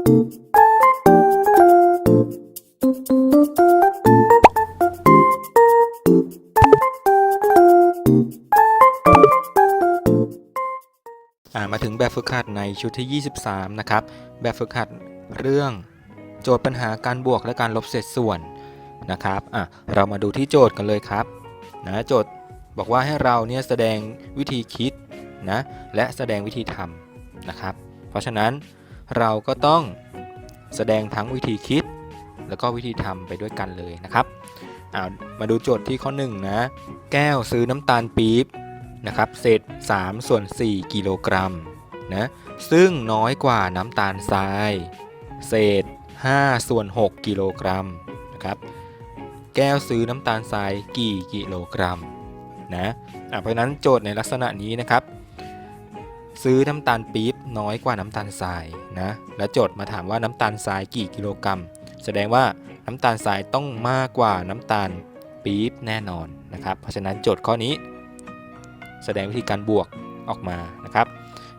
มาถึงแบบฝึกหัดในชุดที่ 23 นะครับ แบบฝึกหัดเรื่องโจทย์ปัญหาการบวกและการลบเศษส่วนนะครับอะเรามาดูที่โจทย์กันเลยครับนะโจทย์บอกว่าให้เราเนี่ยแสดงวิธีคิดนะและแสดงวิธีทำนะครับ เพราะฉะนั้น เราก็ต้องแสดงทั้งวิธีคิด แล้วก็วิธีทำไปด้วยกันเลยนะครับามาดูโจทย์ที่ข้อ 1 นะ แก้วซื้อน้ำตาลปี๊บนะครับเศษ3ส่วน4กิโลกรัมนะซึ่งน้อยกว่าน้ำตาลทราย เศษ5ส่วน6กิโลกรัมนะครับแก้วซื้อน้ำตาลทรายกี่กิโลกรัมนะเพราะนั้นโจทย์ในลักษณะนี้นะครับ ซื้อน้ำตาลปี๊บน้อยกว่าน้ำตาลทรายนะ และโจทย์มาถามว่าน้ำตาลทรายกี่กิโลกรัม แสดงว่าน้ำตาลทรายต้องมากกว่าน้ำตาลปี๊บแน่นอนนะครับ เพราะฉะนั้นโจทย์ข้อนี้ แสดงวิธีการบวกออกมานะครับ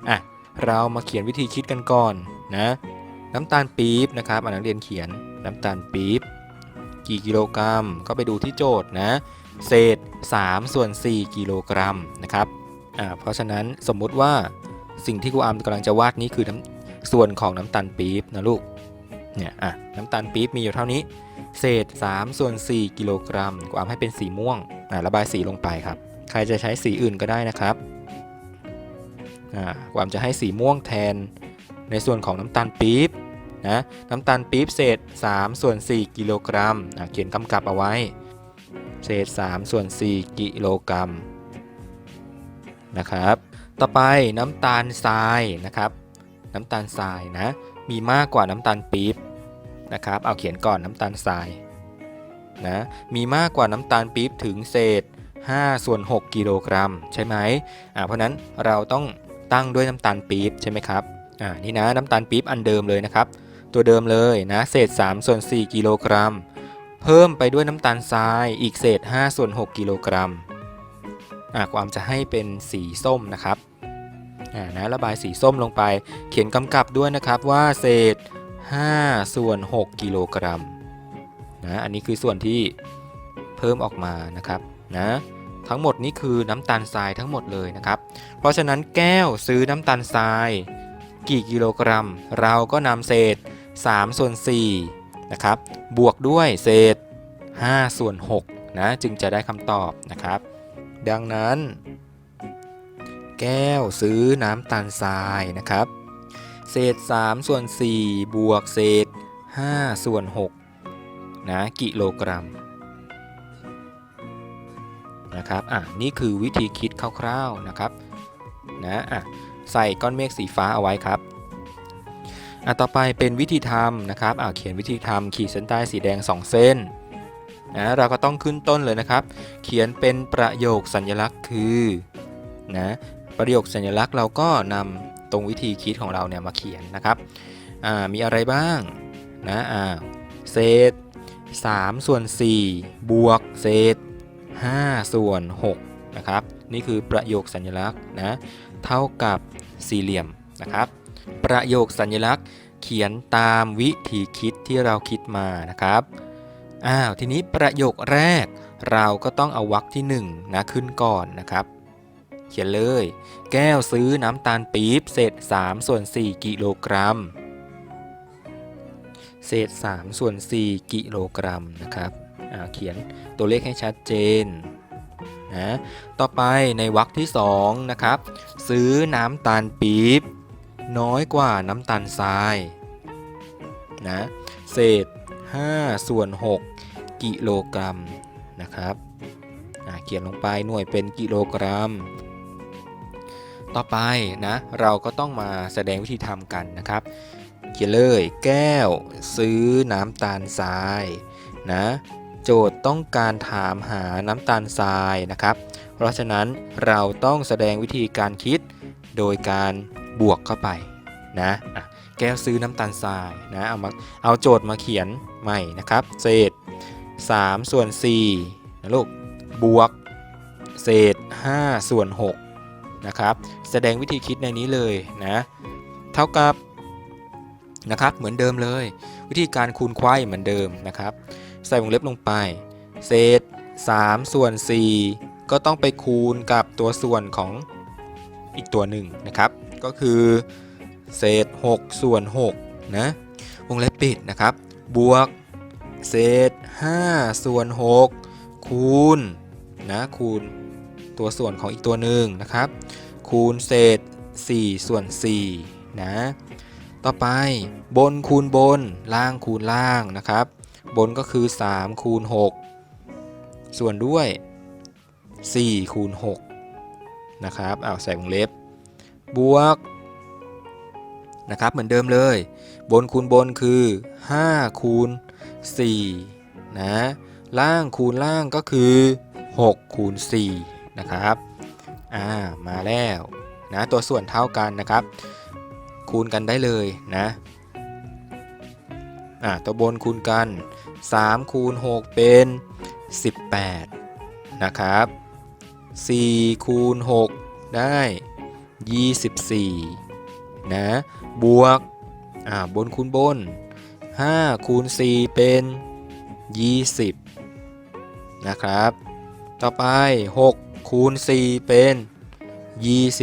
อะเรามาเขียนวิธีคิดกันก่อนนะน้ำตาลปี๊บนะครับอนนักเรียนเขียนน้ำตาลปี๊บกี่กิโลกรัม ก็ไปดูที่โจทย์นะ เศษ 3 ส่วน 4 กิโลกรัมนะครับอ่าเพราะฉะนั้นสมมุติว่า สิ่งที่ครูอามกำลังจะวาดนี้คือส่วนของน้ำตาลปี๊บนะลูกเนี่ยอะน้ำตาลปี๊บมีอยู่เท่านี้ เศษ3ส่วน4กิโลกรัมครูอามให้เป็นสีม่วงอ่าระบายสีลงไปครับ ใครจะใช้สีอื่นก็ได้นะครับอ่าความจะให้สีม่วงแทนในส่วนของน้ำตาลปี๊บนะน้ำตาลปี๊บเศษ3ส่วน4กิโลกรัมอ่าเขียนกำกับเอาไว้ เศษ3ส่วน4กิโลกรัมนะครับ ต่อไปน้ำตาลทรายนะครับ น้ำตาลทรายนะ มีมากกว่าน้ำตาลปี๊บนะครับ เอาเขียนก่อนน้ำตาลทรายนะ มีมากกว่าน้ำตาลปี๊บถึงเศษ5ส่วน6กิโลกรัมใช่ไหมอ่าเพราะนั้นเราต้องตั้งด้วยน้ำตาลปี๊บใช่ไหมครับอ่านี่นะน้ำตาลปี๊บอันเดิมเลยนะครับ ตัวเดิมเลยนะเศษ3ส่วน4กิโลกรัม เพิ่มไปด้วยน้ำตาลทรายอีกเศษ5ส่วน6กิโลกรัมอ่าความจะให้เป็นสีส้มนะครับ นะระบายสีส้มลงไป เขียนกำกับด้วยนะครับว่าเศษ 5 ส่วน 6 กิโลกรัมนะอันนี้คือส่วนที่เพิ่มออกมานะครับนะทั้งหมดนี้คือน้ำตาลทรายทั้งหมดเลยนะครับ เพราะฉะนั้นแก้วซื้อน้ำตาลทราย กี่กิโลกรัม เราก็นำเศษ 3 ส่วน4นะครับบวกด้วยเศษ 5 ส่วน6นะจึงจะได้คำตอบนะครับ ดังนั้น แก้วซื้อน้ำตาลทรายนะครับ เศษ 3 ส่วน 4 บวกเศษ 5 ส่วน6นะกิโลกรัมนะครับอะนี่คือวิธีคิดคร่าวๆนะครับนะอะใส่ก้อนเมฆสีฟ้าเอาไว้ครับอะต่อไปเป็นวิธีทำนะครับอะเขียนวิธีทำขีดเส้นใต้สีแดง 2 เส้นนะเราก็ต้องขึ้นต้นเลยนะครับ เขียนเป็นประโยคสัญลักษณ์คือนะ ประโยคสัญลักษณ์เราก็นำตรงวิธีคิดของเราเนี่ยมาเขียนนะครับมีอะไรบ้างนะเศษ3ส่วน4บวกเศษ5ส่วน6นะครับนี่คือประโยคสัญลักษณ์นะเท่ากับสี่เหลี่ยมนะครับ ประโยคสัญลักษณ์เขียนตามวิธีคิดที่เราคิดมานะครับอ้าวทีนี้ประโยคแรกเราก็ต้องเอาวรรคที่1นะขึ้นก่อนนะครับ เขียนเลย แก้วซื้อน้ำตาลปี๊บเศษ3ส่วน4กิโลกรัมเศษ3ส่วน4กิโลกรัมนะครับอ่าเขียนตัวเลขให้ชัดเจนนะต่อไปในวรรคที่2นะครับ ซื้อน้ำตาลปี๊บน้อยกว่าน้ำตาลทรายนะเศษ5ส่วน6กิโลกรัมนะครับอ่าเขียนลงไปหน่วยเป็นกิโลกรัม ต่อไปนะเราก็ต้องมาแสดงวิธีทำกันนะครับเขียนเลยแก้วซื้อน้ำตาลทรายนะโจทย์ต้องการถามหาน้ำตาลทรายนะครับ เพราะฉะนั้นเราต้องแสดงวิธีการคิดโดยการบวกเข้าไปนะแก้วซื้อน้ำตาลทรายนะเอามาเอาโจทย์มาเขียนใหม่นะครับ เศษ 3 ส่วน4นะลูกบวก เศษ 5 ส่วน 6 นะครับ แสดงวิธีคิดในนี้เลยนะเท่ากับนะครับเหมือนเดิมเลย วิธีการคูณไขว้เหมือนเดิมนะครับ ใส่วงเล็บลงไป เศษ3ส่วน4ก็ต้องไปคูณกับตัวส่วนของอีกตัวหนึ่งนะครับ ก็คือเศษ6ส่วน6นะวงเล็บปิดนะครับ บวกเศษ5ส่วน6คูณนะคูณ ตัวส่วนของอีกตัวหนึ่งนะครับ คูณเศษ 4 ส่วน4นะต่อไปบนคูณบนล่างคูณล่างนะครับ บนก็คือ 3 คูณ 6 ส่วนด้วย 4 คูณ 6 นะครับเอาใส่วงเล็บบวกนะครับเหมือนเดิมเลย บนคูณบนคือ 5 คูณ4นะล่างคูณล่างก็คือ 6 คูณ4 นะครับอ่ามาแล้วนะตัวส่วนเท่ากันนะครับ คูณกันได้เลยนะอ่าตัวบนคูณกัน 3 คูณ 6 เป็น 18 นะครับ4คูณ 6 ได้ 24 นะ บวกอ่าบนคูณบน 5 คูณ 4 เป็น 20 นะครับ ต่อไป 6 คูณ 4 เป็น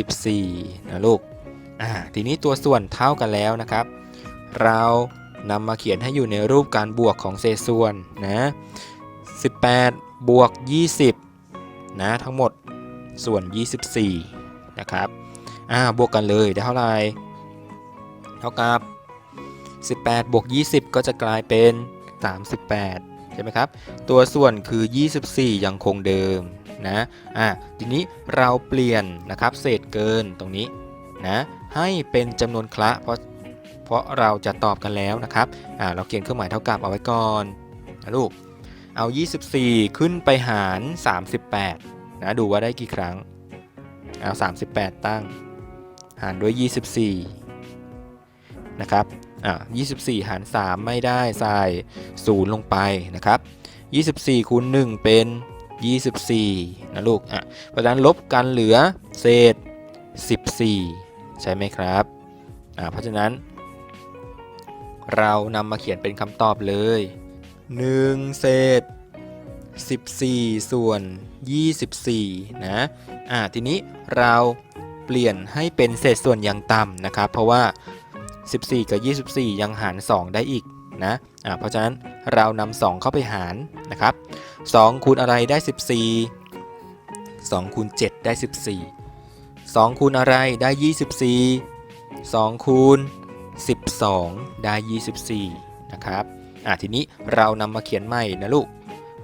24 นะลูก อ่า ทีนี้ตัวส่วนเท่ากันแล้วนะครับ เรานำมาเขียนให้อยู่ในรูปการบวกของเศษส่วนนะ 18 บวก 20 นะ ทั้งหมดส่วน 24 นะครับ อ่า บวกกันเลยได้เท่าไหร่ เท่ากับ 18 บวก 20 ก็จะกลายเป็น 38 ใช่ไหมครับ ตัวส่วนคือ 24 ยังคงเดิม นะอ่าทีนี้เราเปลี่ยนนะครับเศษเกินตรงนี้นะให้เป็นจำนวนคละเพราะเพราะเราจะตอบกันแล้วนะครับอ่าเราเขียนเครื่องหมายเท่ากับเอาไว้ก่อนนะลูกเอา 24 ขึ้นไปหาร 38นะดูว่าได้กี่ครั้งเอา38 ตั้ง หารด้วย 24นะครับอ่า24 หาร 3 ไม่ได้ใส่0ลงไปนะครับ 24คูณ1เป็น 24 นะลูก อะ เพราะฉะนั้นลบกันเหลือเศษ 14 ใช่ไหมครับ อ่า เพราะฉะนั้น เรานำมาเขียนเป็นคำตอบเลย 1 เศษ 14 ส่วน 24 นะ อ่า ทีนี้เราเปลี่ยนให้เป็นเศษส่วนอย่างต่ำนะครับ เพราะว่า 14 กับ 24 ยังหาร 2 ได้อีก นะอ่าเพราะฉะนั้นเรานำ2เข้าไปหารนะครับ2คูณอะไรได้ 14 2คูณ7ได้ 14 2คูณอะไรได้ 24 2คูณ12 ได้ 24 นะครับอ่าทีนี้เรานำมาเขียนใหม่นะลูก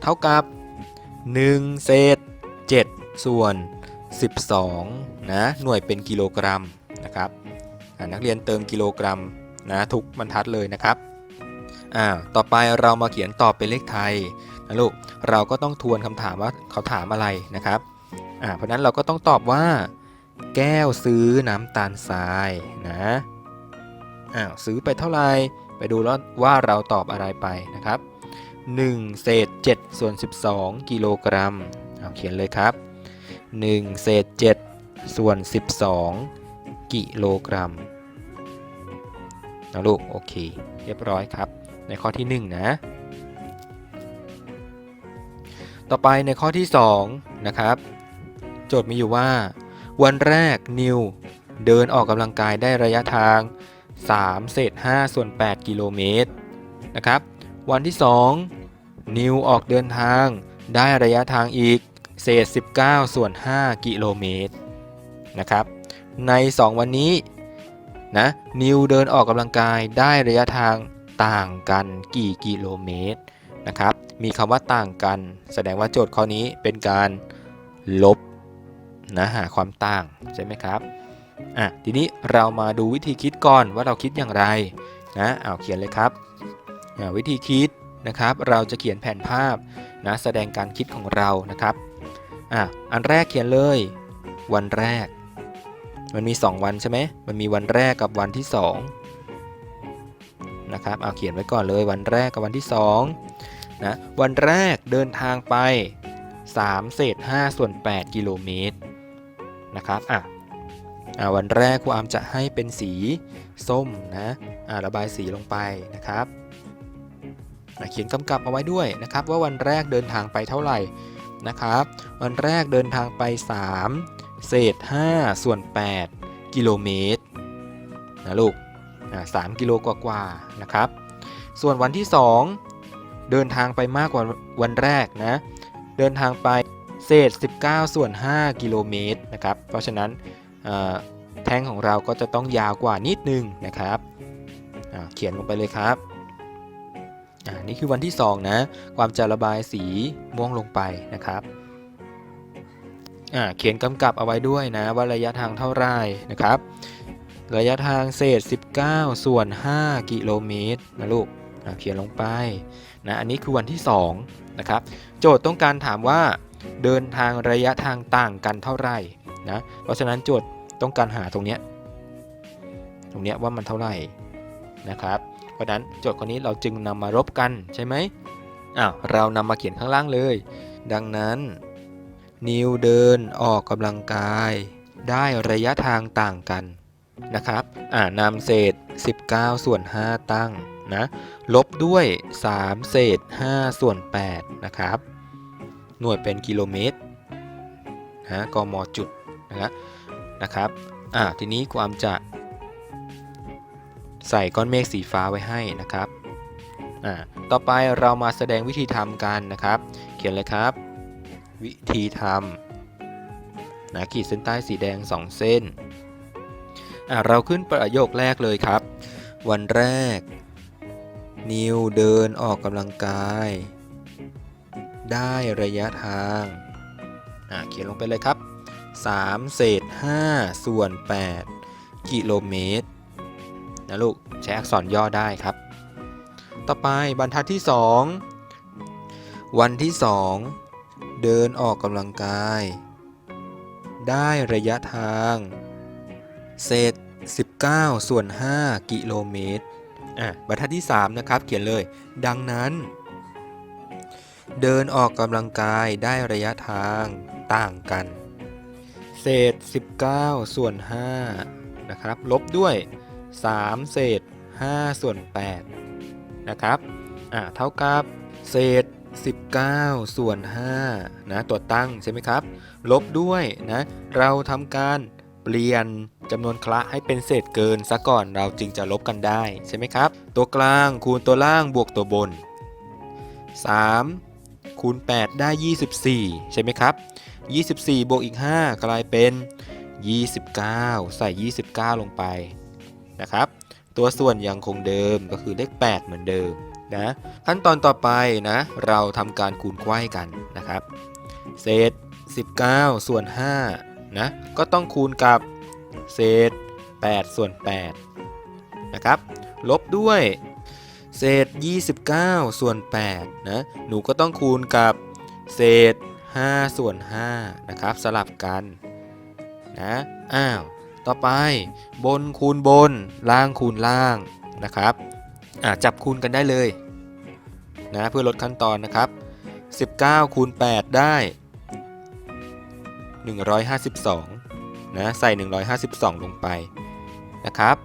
เท่ากับ 1 เศษ 7 ส่วน 12 นะ หน่วยเป็นกิโลกรัมนะครับนักเรียนเติมกิโลกรัมนะทุกบรรทัดเลยนะครับ อ่าต่อไปเรามาเขียนตอบเป็นเลขไทยนะลูกเราก็ต้องทวนคำถามว่าเขาถามอะไรนะครับอ่าเพราะนั้นเราก็ต้องตอบว่า แก้วซื้อน้ำตาลทรายนะอ้าวซื้อไปเท่าไหร่ไปดูแล้วว่าเราตอบอะไรไปนะครับ 1 เศษ7ส่วน12 กิโลกรัมเอาเขียนเลยครับ 1 เศษ7ส่วน 12 กิโลกรัมนะลูก โอเค เรียบร้อยครับ ในข้อที่ 1 นะ ต่อไปในข้อที่ 2 นะครับ โจทย์มีอยู่ว่า วันแรกนิวเดินออกกำลังกายได้ระยะทาง 3 เศษ 5 ส่วน 8 กิโลเมตรนะครับ วันที่ 2 นิวออกเดินทางได้ระยะทางอีกเศษ 19 ส่วน 5 กิโลเมตรนะครับ ใน 2 วันนี้นะนิวเดินออกกำลังกายได้ระยะทาง ต่างกันกี่กิโลเมตรนะครับ มีคำว่าต่างกัน แสดงว่าโจทย์ข้อนี้เป็นการลบนะหาความต่างใช่ไหมครับอะทีนี้เรามาดูวิธีคิดก่อนว่าเราคิดอย่างไรนะเอาเขียนเลยครับวิธีคิดนะครับเราจะเขียนแผนภาพนะแสดงการคิดของเรานะครับอะอันแรกเขียนเลย วันแรก มันมี 2 วันใช่ไหมมันมีวันแรกกับวันที่ 2 นะครับเอาเขียนไว้ก่อนเลยวันแรกกับวันที่2นะวันแรกเดินทางไป 3 เศษ 5 ส่วน 8 กิโลเมตรนะครับอะอ่าวันแรกครูอามจะให้เป็นสีส้มนะอ่าระบายสีลงไปนะครับเขียนกำกับเอาไว้ด้วยนะครับ ว่าวันแรกเดินทางไปเท่าไหร่นะครับ วันแรกเดินทางไป 3 เศษ 5 ส่วน 8 กิโลเมตรนะลูก สามกิโลกว่าๆนะครับ ส่วนวันที่ 2 เดินทางไปมากกว่าวันแรกนะ เดินทางไปเศษ 19 ส่วน 5 กิโลเมตรนะครับ เพราะฉะนั้นแท่งของเราก็จะต้องยาวกว่านิดนึงนะครับ เขียนลงไปเลยครับนี่คือวันที่ 2 นะ ความจะระบายสีม่วงลงไปนะครับเขียนกำกับเอาไว้ด้วยนะว่าระยะทางเท่าไหร่นะครับ ระยะทางเศษ 19 ส่วน 5 กิโลเมตรนะลูกเขียนลงไปนะอันนี้คือวันที่2นะครับโจทย์ต้องการถามว่าเดินทางระยะทางต่างกันเท่าไหร่นะเพราะฉะนั้นโจทย์ต้องการหาตรงเนี้ยตรงเนี้ยว่ามันเท่าไหร่นะครับเพราะนั้นโจทย์ข้อนี้เราจึงนำมารบกันใช่ไหมอ้าวเรานำมาเขียนข้างล่างเลย ดังนั้น นิวเดินออกกำลังกาย ได้ระยะทางต่างกัน นะครับอ่านำเศษ 19 ส่วน 5 ตั้งนะลบด้วย 3 เศษ 5 ส่วน 8 นะครับ หน่วยเป็นกิโลเมตรนะกมจุดนะนะครับอ่าทีนี้ความจะใส่ก้อนเมฆสีฟ้าไว้ให้นะครับอ่าต่อไปเรามาแสดงวิธีทำกันนะครับ เขียนเลยครับ วิธีทำนะขีดเส้นใต้สีแดง 2 เส้น เราขึ้นประโยคแรกเลยครับ วันแรก นิวเดินออกกำลังกาย ได้ระยะทางอ่าเขียนลงไปเลยครับ 3 เศษ 5 ส่วน 8 กิโลเมตรนะลูก ใช้อักษรย่อได้ครับ ต่อไปบรรทัดที่ 2 วันที่ 2 เดินออกกำลังกาย ได้ระยะทาง เศษ 19 ส่วน 5 กิโลเมตรอะบรรทัดที่ 3 นะครับ เขียนเลย ดังนั้น เดินออกกำลังกายได้ระยะทางต่างกัน เศษ 19 ส่วน 5 นะครับ ลบด้วย 3 เศษ 5 ส่วน 8 นะครับ อะเท่ากับ เศษ 19 ส่วน5นะ ตัวตั้งใช่ไหมครับ ลบด้วยนะ เราทำการ เปลี่ยนจำนวนคละให้เป็นเศษเกินซะก่อนเราจึงจะลบกันได้ใช่ไหมครับ ตัวกลางคูณตัวล่างบวกตัวบน 3 คูณ 8 ได้ 24 ใช่ไหมครับ 24 บวกอีก 5 กลายเป็น 29 ใส่ 29 ลงไปนะครับ ตัวส่วนยังคงเดิมก็คือเลข 8 เหมือนเดิมนะขั้นตอนต่อไปนะ เราทำการคูณไขว้กันนะครับ เศษ 19 ส่วน 5 นะก็ต้องคูณกับเศษ 8 ส่วน8นะครับลบด้วยเศษ 29 ส่วน8นะหนูก็ต้องคูณกับเศษ 5 ส่วน5นะครับสลับกันนะอ้าวต่อไปบนคูณบน ล่างคูณล่างนะครับจับคูณกันได้เลยนะเพื่อลดขั้นตอนนะครับ 19 คูณ 8 ได้ 152นะใส่ 152 ลงไปนะครับ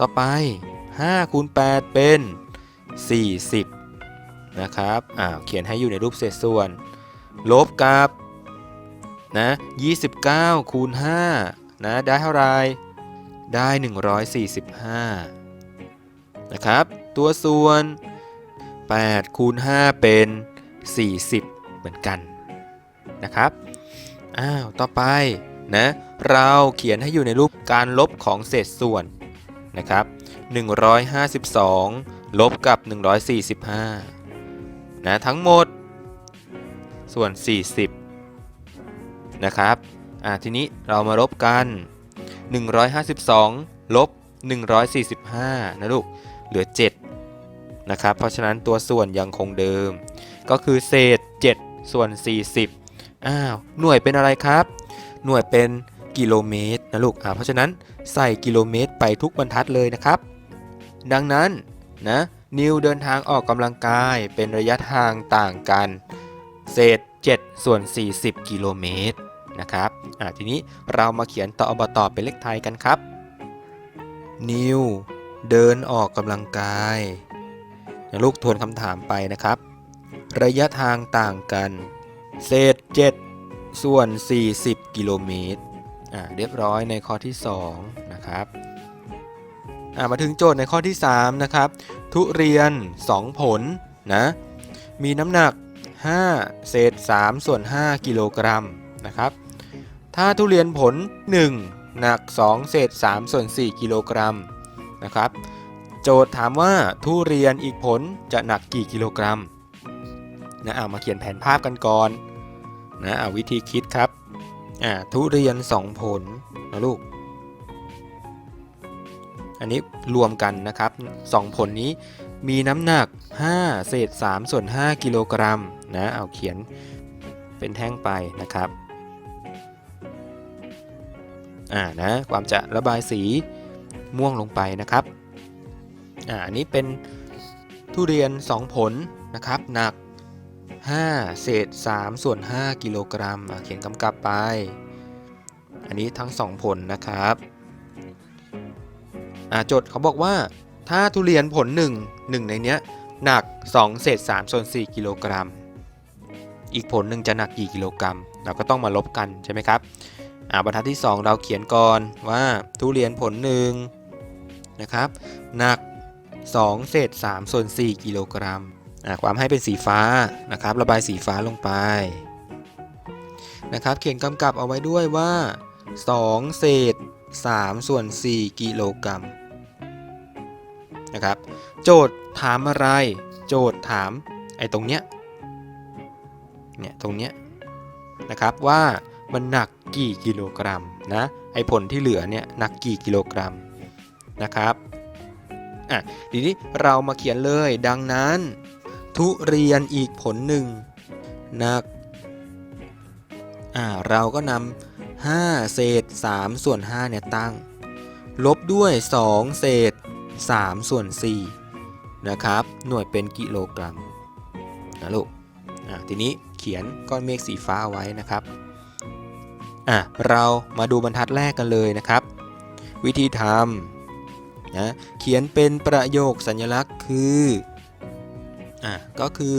ต่อไป5คูณ8เป็น 40 นะครับอ่าเขียนให้อยู่ในรูปเศษส่วน ลบกับนะ29คูณ5นะได้เท่าไรได้ 145 นะครับ ตัวส่วน8คูณ5เป็น 40 เหมือนกันนะครับ อ้าวต่อไปนะเราเขียนให้อยู่ในรูปการลบของเศษส่วนนะครับ152 ลบกับ 145นะทั้งหมด ส่วน 40 นะครับอ่าทีนี้เรามาลบกัน 152 ลบ 145 นะลูก เหลือ 7 นะครับ เพราะฉะนั้นตัวส่วนยังคงเดิม ก็คือเศษ 7 ส่วน 40 อ้าวหน่วยเป็นอะไรครับ หน่วยเป็นกิโลเมตรนะลูกอ่าเพราะฉะนั้นใส่กิโลเมตรไปทุกบรรทัดเลยนะครับ ดังนั้นนะนิวเดินทางออกกำลังกายเป็นระยะทางต่างกัน เศษ 7 ส่วน 40 กิโลเมตรนะครับอ่าทีนี้เรามาเขียนต่ออบต่อเป็นเลขไทยกันครับ นิวเดินออกกำลังกายเดี๋ยวลูกทวนคำถามไปนะครับ ระยะทางต่างกัน เศษ 7 ส่วน 40 กิโลเมตรอ่าเรียบร้อยในข้อที่ 2 นะครับอ่ามาถึงโจทย์ในข้อที่ 3 นะครับ ทุเรียน 2 ผลนะมีน้ำหนัก 5 เศษ 3 ส่วน 5 กิโลกรัมนะครับ ถ้าทุเรียนผล 1 หนัก 2 เศษ 3 ส่วน 4 กิโลกรัมนะครับ โจทย์ถามว่าทุเรียนอีกผลจะหนักกี่กิโลกรัม นะเอามาเขียนแผนภาพกันก่อนนะเอาวิธีคิดครับอ่าทุเรียน 2 ผลนะลูก อันนี้รวมกันนะครับ 2 ผลนี้มีน้ำหนัก 5 เศษ 3 ส่วน 5 กิโลกรัมนะเอาเขียนเป็นแท่งไปนะครับอ่านะความจะระบายสีม่วงลงไปนะครับอ่าอันนี้เป็นทุเรียน 2 ผลนะครับหนัก 5 เศษ 3 ส่วน 5 กิโลกรัมเขียนกำกับไป อันนี้ทั้ง 2 ผลนะครับอาจทย์เขาบอกว่าถ้าทุเรียนผล 1 1 ในเนี้ยหนัก 2 เศษ 3 ส่วน 4 กิโลกรัม อีกผลหนึ่งจะหนักกี่กิโลกรัม เราก็ต้องมาลบกันใช่ไหมครับอาบรรทัดที่ 2 เราเขียนก่อนว่าทุเรียนผลหนึ่งนะครับหนัก 2 เศษ 3 ส่วน 4 กิโลกรัม ความให้เป็นสีฟ้านะครับ ระบายสีฟ้าลงไปนะครับ เขียนกำกับเอาไว้ด้วยว่า 2 เศษ 3 ส่วน 4 กิโลกรัมนะครับ โจทย์ถามอะไร โจทย์ถามไอ้ตรงเนี้ย เนี่ยตรงเนี้ยนะครับว่ามันหนักกี่กิโลกรัมนะ ไอผลที่เหลือเนี่ยหนักกี่กิโลกรัมนะครับ อะทีนี้เรามาเขียนเลยดังนั้น ทุเรียนอีกผลหนึ่งนักอ่าเราก็นำ5เศษ3ส่วน5เนี่ยตั้ง ลบด้วย 2 เศษ3ส่วน4นะครับ หน่วยเป็นกิโลกรัมนะลูกอะทีนี้เขียนก้อนเมฆสีฟ้าไว้นะครับอะเรามาดูบรรทัดแรกกันเลยนะครับ วิธีทำนะเขียนเป็นประโยคสัญลักษณ์คือ อะก็คือ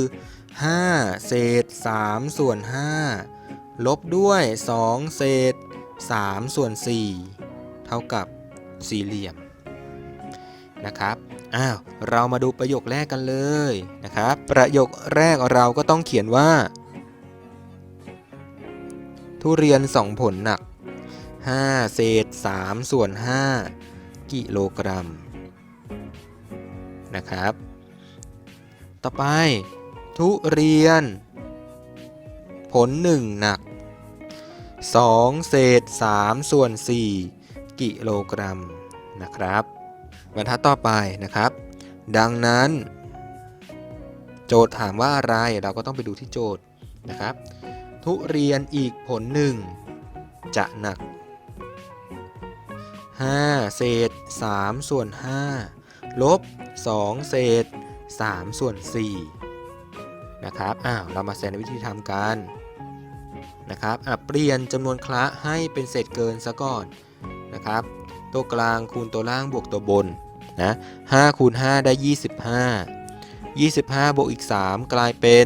5 เศษ 3 ส่วน 5 ลบด้วย 2 เศษ 3 ส่วน 4 เท่ากับสี่เหลี่ยมนะครับอ้าวเรามาดูประโยคแรกกันเลยนะครับ ประโยคแรกเราก็ต้องเขียนว่า ทุเรียน 2 ผลหนัก 5 เศษ 3 ส่วน 5 กิโลกรัมนะครับ ต่อไป ทุเรียน ผล 1 หนัก 2 เศษ 3 ส่วน 4 กิโลกรัมนะครับบรรทัดต่อไปนะครับ ดังนั้น โจทย์ถามว่าอะไรเราก็ต้องไปดูที่โจทย์นะครับ ทุเรียนอีกผลหนึ่งจะหนัก 5 เศษ 3 ส่วน 5 ลบ 2 เศษ 3 ส่วน4นะครับอ้าวเรามาแสดงวิธีทำกันนะครับอะเปลี่ยนจำนวนคละให้เป็นเศษเกินซะก่อนนะครับ ตัวกลางคูณตัวล่างบวกตัวบนนะ5คูณ5ได้ 25 25 บวกอีก 3 กลายเป็น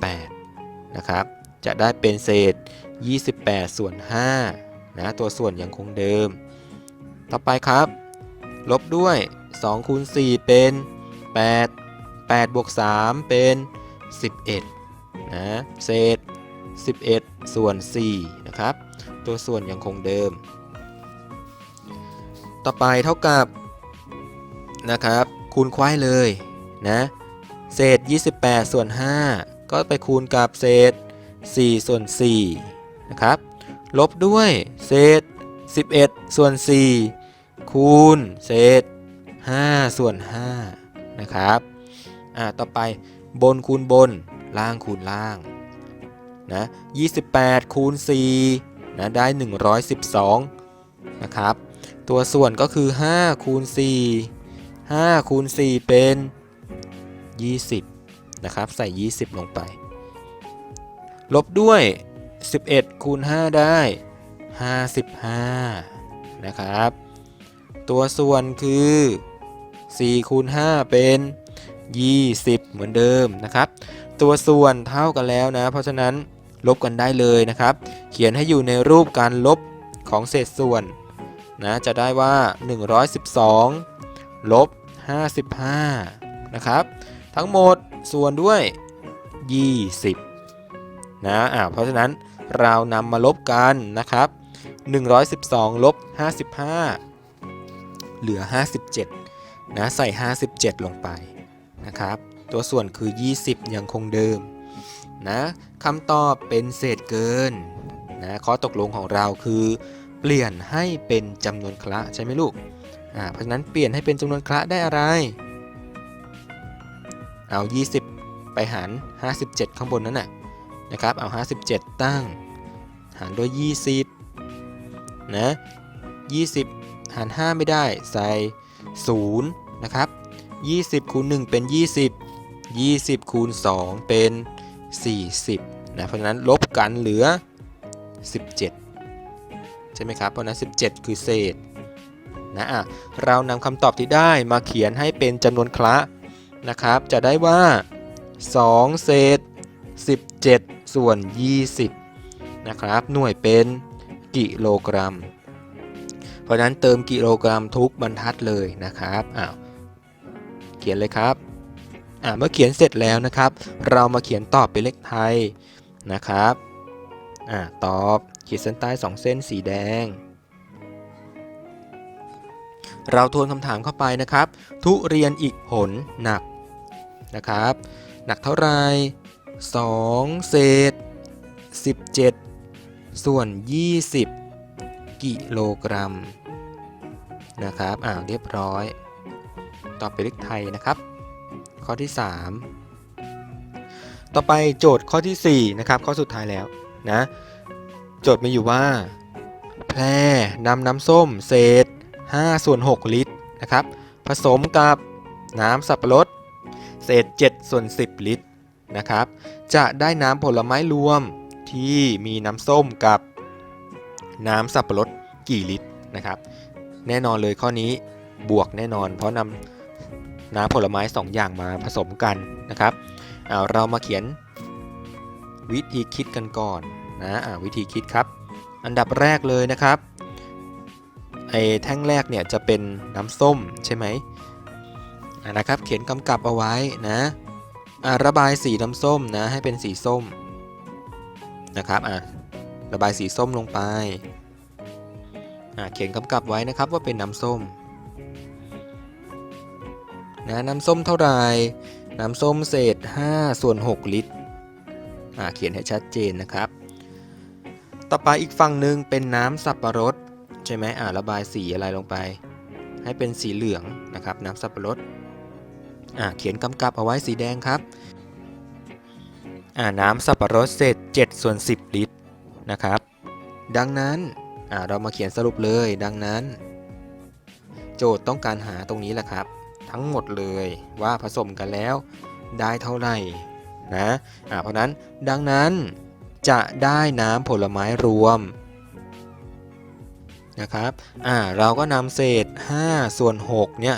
28 นะครับ จะได้เป็นเศษ 28 ส่วน5นะ ตัวส่วนยังคงเดิม ต่อไปครับ ลบด้วย2คูณ4เป็น 8 8บวก3เป็น 11นะเศษ 11 ส่วน4นะครับ ตัวส่วนยังคงเดิม ต่อไปเท่ากับนะครับคูณควายเลยนะเศษ 28 ส่วน 5 ก็ไปคูณกับเศษ 4 ส่วน4นะครับลบด้วยเศษ 11 ส่วน 4 คูณเศษ 5 ส่วน 5 นะครับ อ่า ต่อไปบนคูณบน ล่างคูณล่าง นะ28คูณ4นะ ได้ 112 นะครับ ตัวส่วนก็คือ5คูณ4 5คูณ4เป็น 20 นะครับ ใส่ 20 ลงไป ลบด้วย 11คูณ5ได้ 55 นะครับ ตัวส่วนคือ 4คูณ5เป็น 20 เหมือนเดิมนะครับ ตัวส่วนเท่ากันแล้วนะ เพราะฉะนั้นลบกันได้เลยนะครับ เขียนให้อยู่ในรูปการลบของเศษส่วนนะจะได้ว่า 112 ลบ 55 นะครับ ทั้งหมดส่วนด้วย 20 นะอ่าเพราะฉะนั้นเรานำมาลบกันนะครับ 112 ลบ 55 เหลือ 57 นะใส่ 57 ลงไปนะครับ ตัวส่วนคือ 20 ยังคงเดิมนะคำตอบเป็นเศษเกินนะข้อตกลงของเราคือ เปลี่ยนให้เป็นจำนวนคละใช่ไหมลูกอ่าเพราะฉะนั้นเปลี่ยนให้เป็นจำนวนคละได้อะไร เอา 20 ไปหาร 57 ข้างบนนั้นน่ะนะครับ เอา 57 ตั้ง หารด้วย 20 นะ 20 หาร 5 ไม่ได้ ใส่ 0 นะครับ20คูณ1เป็น 20 20คูณ2เป็น 40นะเพราะฉะนั้นลบกันเหลือ 17 ใช่ไหมครับเพราะนั้น 17 คือเศษนะอะเรานำคำตอบที่ได้มาเขียนให้เป็นจำนวนคละนะครับ จะได้ว่า 2 เศษ 17 ส่วน 20 นะครับ หน่วยเป็นกิโลกรัม เพราะนั้นเติมกิโลกรัมทุกบรรทัดเลยนะครับอ้าว เขียนเลยครับอ่าเมื่อเขียนเสร็จแล้วนะครับ เรามาเขียนตอบเป็นเลขไทยนะครับอ่าตอบขีดเส้นใต้ 2 เส้นสีแดง เราทวนคำถามเข้าไปนะครับ ทุเรียนอีกผลหนักนะครับ หนักเท่าไร2เศษ 17 ส่วน 20 กิโลกรัมนะครับ อ่าเรียบร้อย ตอบเป็นเลขไทยนะครับ ข้อที่ 3 ต่อไปโจทย์ข้อที่4นะครับข้อสุดท้ายแล้วนะโจทย์มีอยู่ว่า แพรนำน้ำส้มเศษ5ส่วน6ลิตรนะครับ ผสมกับน้ำสับปะรดเศษ7ส่วน10 ลิตรนะครับ จะได้น้ำผลไม้รวมที่มีน้ำส้มกับน้ำสับปะรดกี่ลิตรนะครับ แน่นอนเลยข้อนี้บวกแน่นอน เพราะนำ น้ำผลไม้ 2 อย่างมาผสมกันนะครับเอาเรามาเขียนวิธีคิดกันก่อนนะวิธีคิดครับ อันดับแรกเลยนะครับไอ้แท่งแรกเนี่ยจะเป็นน้ำส้มใช่ไหมนะครับ เขียนกำกับเอาไว้นะระบายสีน้ำส้มนะให้เป็นสีส้มนะครับอ่าระบายสีส้มลงไปเขียนกำกับไว้นะครับว่าเป็นน้ำส้ม นะน้ำส้มเท่าไหร่น้ำส้มเศษ 5 ส่วน 6 ลิตรอ่าเขียนให้ชัดเจนนะครับ ต่อไปอีกฝั่งหนึ่งเป็นน้ำสับปะรดใช่ไหมอ่าระบายสีอะไรลงไป ให้เป็นสีเหลืองนะครับ น้ำสับปะรดอ่าเขียนกำกับเอาไว้สีแดงครับอ่าน้ำสับปะรดเศษ7ส่วน10 ลิตรนะครับ ดังนั้นอ่าเรามาเขียนสรุปเลย ดังนั้น โจทย์ต้องการหาตรงนี้แหละครับ ทั้งหมดเลยว่าผสมกันแล้วได้เท่าไหร่นะอ่าเพราะนั้นดังนั้นจะได้น้ำผลไม้รวมนะครับอ่าเราก็นำเศษ 5 ส่วน 6 เนี่ย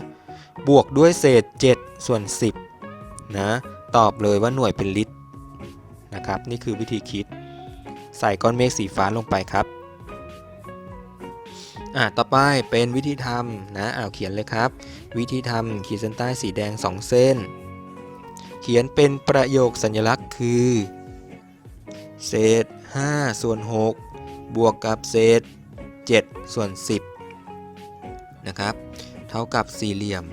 บวกด้วยเศษ 7 ส่วน 10 นะ ตอบเลยว่าหน่วยเป็นลิตรนะครับ นี่คือวิธีคิด ใส่ก้อนเมฆสีฟ้าลงไปครับ อ่าต่อไปเป็นวิธีทำนะอ่าเขียนเลยครับ วิธีทำขีดเส้นใต้สีแดง 2 เส้น เขียนเป็นประโยคสัญลักษณ์คือ เศษ 5 ส่วน 6 บวกกับเศษ 7 ส่วน 10 นะครับ เท่ากับสี่เหลี่ยม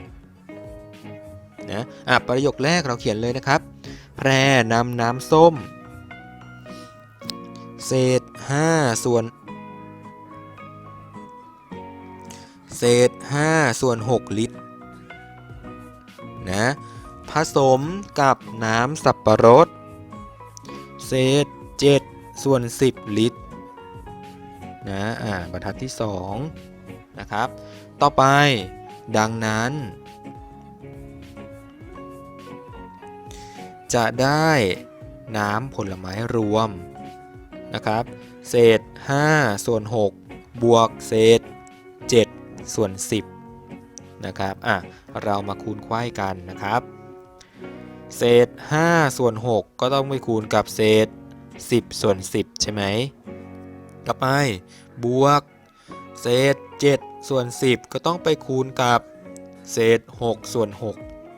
นะอะประโยคแรกเราเขียนเลยนะครับ แพรนำน้ำส้ม เศษ 5 ส่วน เศษ 5 ส่วน 6 ลิตรนะผสมกับน้ำสับปะรด เศษ 7 ส่วน 10 ลิตรนะอ่าบรรทัดที่ 2 นะครับ ต่อไปดังนั้น จะได้น้ำผลไม้รวมนะครับ เศษ 5 ส่วน 6 บวกเศษ ส่วน 10 นะครับ อะ เรามาคูณไขว้กันนะครับ เศษ 5 ส่วน 6 ก็ต้องไปคูณกับเศษ 10 ส่วน 10 ใช่ไหมต่อไป บวก เศษ 7 ส่วน 10 ก็ต้องไปคูณกับเศษ 6 ส่วน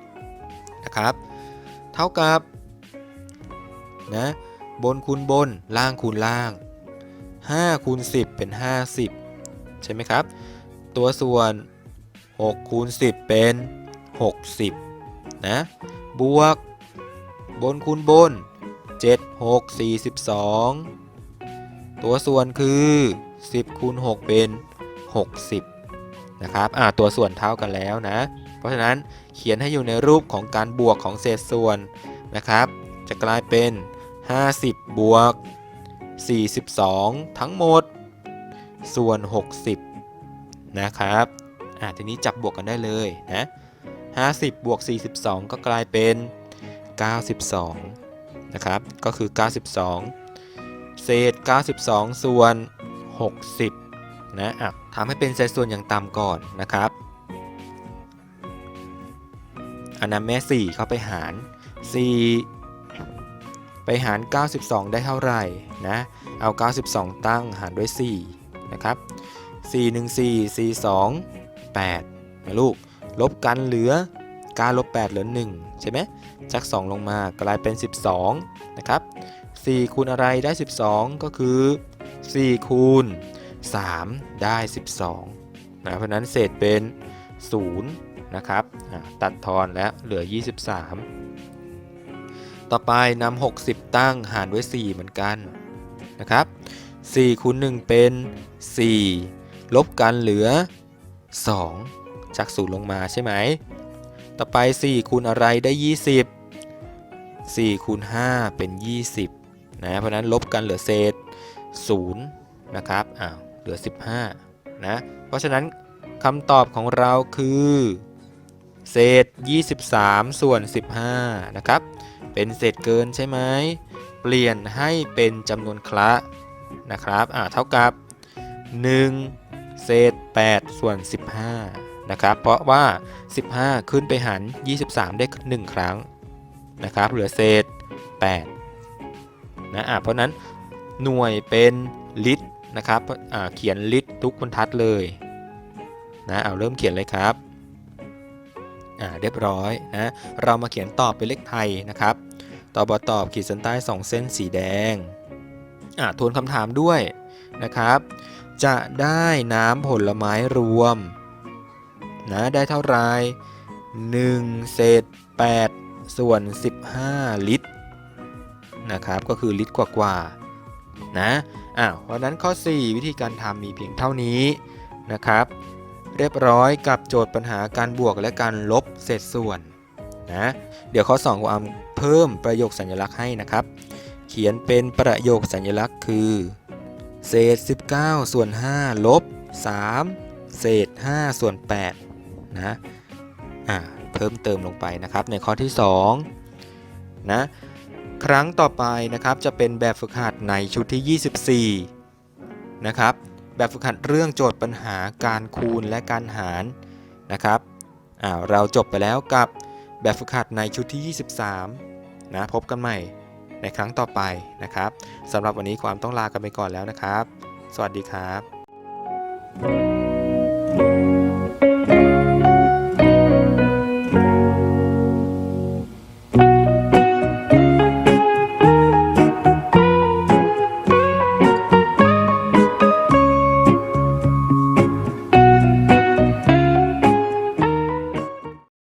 6 นะครับ เท่ากับ นะ บนคูณบน ล่างคูณล่าง5คูณ10 เป็น 50 ใช่ไหมครับ ตัวส่วน6คูณ10 เป็น 60 นะ บวก บนคูณบน 7 6 42 ตัวส่วนคือ 10คูณ6เป็น 60 นะครับ อ่า ตัวส่วนเท่ากันแล้วนะ เพราะฉะนั้นเขียนให้อยู่ในรูปของการบวกของเศษส่วนนะครับ จะกลายเป็น 50 บวก 42 ทั้งหมด ส่วน 60 นะครับอ่าทีนี้จับบวกกันได้เลยนะ50 บวก 42 ก็กลายเป็น 92 นะครับ ก็คือ 92 เศษ 92 ส่วน 60 นะอะทำให้เป็นเศษส่วนอย่างต่ำก่อนนะครับอันนั้นแม่ 4 เข้าไปหาร 4 ไปหาร 92 ได้เท่าไหร่นะ เอา 92 ตั้งหารด้วย 4 นะครับ 4 1 4 4 2 8นะลูก ลบกันเหลือ9ลบ8เหลือ 1 ใช่ไหมจาก 2 ลงมากลายเป็น 12 นะครับ 4 คูณอะไรได้ 12 ก็คือ 4 คูณ 3 ได้ 12นะเพราะนั้นเศษเป็น 0 นะครับ ตัดทอนแล้วเหลือ 23 ต่อไปนำ60 ตั้งหารด้วย 4 เหมือนกันนะครับ4คูณ1เป็น 4 ลบกันเหลือ 2 จาก0ลงมาใช่ไหม ต่อไป 4 คูณอะไรได้ 20 4 คูณ 5 เป็น 20 นะ เพราะฉะนั้นลบกันเหลือเศษ 0 นะครับ อ้าว เหลือ 15 นะ เพราะฉะนั้นคำตอบของเราคือ เศษ 23 ส่วน 15 นะครับ เป็นเศษเกินใช่ไหม เปลี่ยนให้เป็นจำนวนคละนะครับ อ่า เท่ากับ 1 เศษ 8 ส่วน 15 นะครับ เพราะว่า 15 ขึ้นไปหาร 23 ได้ 1 ครั้งนะครับ เหลือเศษ 8 นะอ่าเพราะนั้นหน่วยเป็นลิตรนะครับอ่าเขียนลิตรทุกบรรทัดเลยนะเอาเริ่มเขียนเลยครับอ่าเรียบร้อยนะ เรามาเขียนตอบเป็นเลขไทยนะครับตอบบตอบขีดเส้นใต้ 2 เส้นสีแดงอ่าทวนคำถามด้วยนะครับ จะได้น้ำผลไม้รวมนะได้เท่าไหร1เศษ8ส่วน 15 ลิตรนะครับก็คือลิตรกว่าๆนะอ่าเพราะฉะนั้นข้อ 4 วิธีการทำมีเพียงเท่านี้นะครับ เรียบร้อยกับโจทย์ปัญหาการบวกและการลบเศษส่วนนะเดี๋ยวข้อ2ผมเพิ่มประโยคสัญลักษณ์ให้นะครับ เขียนเป็นประโยคสัญลักษณ์คือ เศษ 19 ส่วน 5 ลบ 3 เศษ 5 ส่วน 8 นะ อ่า เพิ่มเติมลงไปนะครับ ในข้อที่ 2 นะ ครั้งต่อไปนะครับ จะเป็นแบบฝึกหัดในชุดที่ 24 นะครับ แบบฝึกหัดเรื่องโจทย์ปัญหาการคูณและการหาร นะครับ อ่า เราจบไปแล้วกับแบบฝึกหัดในชุดที่ 23 นะ พบกันใหม่ ในครั้งต่อไปนะครับสำหรับวันนี้ความต้องลากันไปก่อนแล้วนะครับ สวัสดีครับ thank you